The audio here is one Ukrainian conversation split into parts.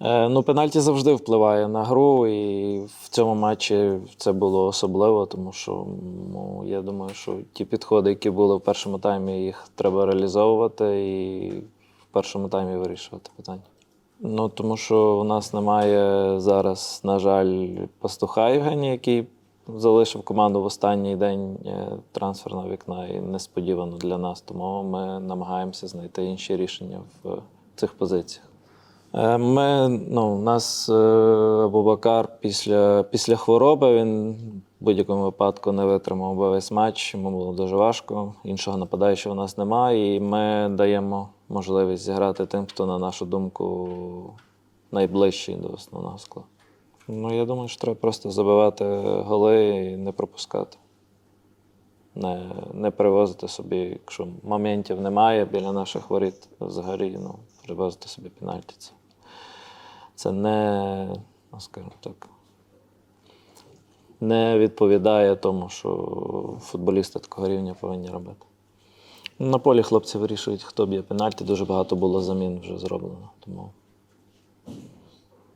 Е, Ну, пенальті завжди впливає на гру, і в цьому матчі це було особливо, тому що ну, я думаю, що ті підходи, які були в першому таймі, їх треба реалізовувати і в першому таймі вирішувати питання. Ну, тому що у нас немає зараз, на жаль, пастуха Євгенія, який залишив команду в останній день е, трансферного вікна і несподівано для нас. Тому ми намагаємося знайти інші рішення в цих позиціях. Е, Ми, ну, у нас е, Абубакар після, після хвороби він в будь-якому випадку не витримав би весь матч. Йому було дуже важко. Іншого нападаючого у нас немає, і ми даємо можливість зіграти тим, хто, на нашу думку, найближчий до основного складу. Ну, я думаю, що треба просто забивати голи і не пропускати. Не, не привозити собі, якщо моментів немає біля наших воріт взагалі, ну, привозити собі пенальті. Це, не, ну, скажімо так, не відповідає тому, що футболісти такого рівня повинні робити. На полі хлопці вирішують, хто б'є пенальті. Дуже багато було замін вже зроблено. Тому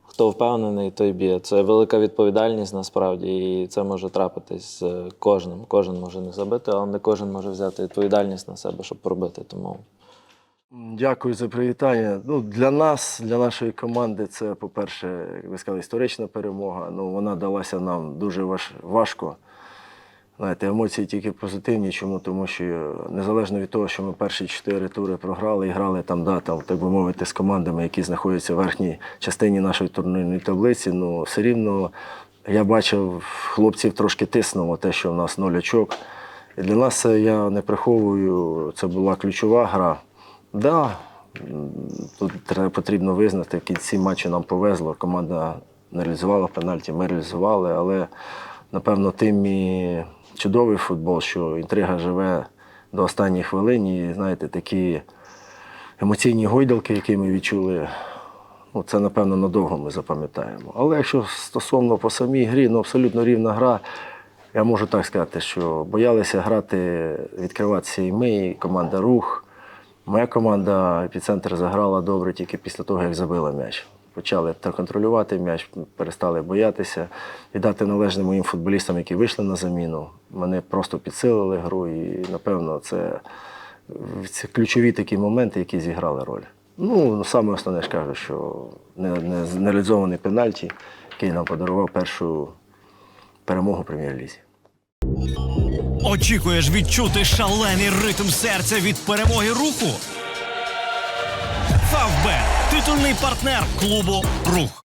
хто впевнений, той б'є. Це велика відповідальність насправді, і це може трапитись з кожним. Кожен може не забити, але не кожен може взяти відповідальність на себе, щоб пробити. Тому Дякую за привітання. Ну, для нас, для нашої команди, це, по-перше, як ви сказали, історична перемога. Ну, вона далася нам дуже важ, важко. Знаєте, емоції тільки позитивні. Чому? Тому що незалежно від того, що ми перші чотири тури програли і грали там, да, там, так би мовити, з командами, які знаходяться в верхній частині нашої турнірної таблиці, ну все рівно я бачив, хлопців трошки тиснуло те, що в нас ноль. І для нас я не приховую, це була ключова гра. Да, тут потрібно визнати, в кінці матчу нам повезло. Команда не реалізувала пенальті, ми реалізували, але напевно тим і чудовий футбол, що інтрига живе до останньої хвилини. І знаєте, такі емоційні гойдалки, які ми відчули, ну, це, напевно, надовго ми запам'ятаємо. Але якщо стосовно по самій грі, ну абсолютно рівна гра. Я можу так сказати, що боялися грати, відкриватися і ми, і команда Рух. Моя команда епіцентр заграла добре тільки після того, як забила м'яч. Почали контролювати м'яч, перестали боятися, віддати належне моїм футболістам, які вийшли на заміну. Вони просто підсилили гру, і напевно це, це ключові такі моменти, які зіграли роль. Ну, саме основне ж кажу, що не, не, пенальті, який нам подарував першу перемогу прем'єр-лізі. Очікуєш відчути шалений ритм серця від перемоги руху? Фавбе титульний партнер клубу Рух.